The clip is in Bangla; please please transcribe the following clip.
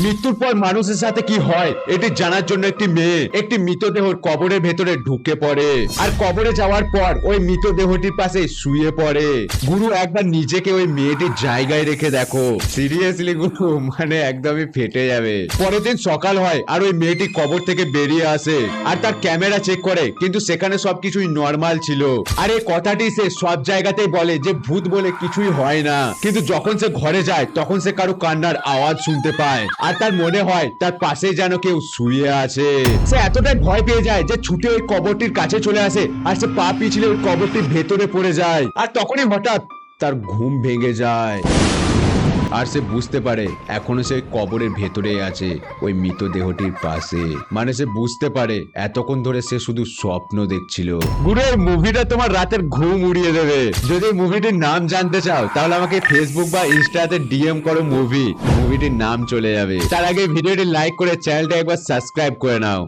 মৃত্যুর পর মানুষের সাথে কি হয়? এটি জানার জন্য একটি মেয়ে একটি মৃতদেহ কবরের ভেতরে ঢুকে পড়ে। আর কবরে যাওয়ার পর ওই মৃতদেহটির পাশে শুয়ে পড়ে। গুরু, একবার নিজেকে ওই মেয়েটির জায়গায় রেখে দেখো। সিরিয়াসলি গুরু? মানে একদমই ফেটে যাবে। পরের দিন সকাল হয় আর ওই মেয়েটি কবর থেকে বেরিয়ে আসে আর তার ক্যামেরা চেক করে, কিন্তু সেখানে সবকিছুই নর্মাল ছিল। আর এই কথাটি সে সব জায়গাতেই বলে যে, ভূত বলে কিছুই হয় না। কিন্তু যখন সে ঘরে যায়, তখন সে কারও কান্নার আওয়াজ শুনতে পায়। আর তার মনে হয় তার পাশে যেন কেউ শুয়ে আছে। সে এতটাই ভয় পেয়ে যায় যে ছুটে ওই কবরটির কাছে চলে আসে আর সে পা পিছলে ওই কবরটির ভেতরে পড়ে যায়। আর তখনই হঠাৎ তার ঘুম ভেঙে যায়। আর সে বুঝতে পারে এখনও সে কবরের ভেতরে আছে, ওই মৃতদেহটির পাশে। মানে সে বুঝতে পারে এতক্ষণ ধরে সে শুধু স্বপ্ন দেখছিল। এই মুভিটা তোমার রাতের ঘুম উড়িয়ে দেবে। যদি মুভিটির নাম জানতে চাও, তাহলে আমাকে ফেসবুক বা ইনস্টাতে ডিএম করো মুভি। মুভিটির নাম চলে যাবে। তার আগে ভিডিওটি লাইক করে চ্যানেলটা একবার সাবস্ক্রাইব করে নাও।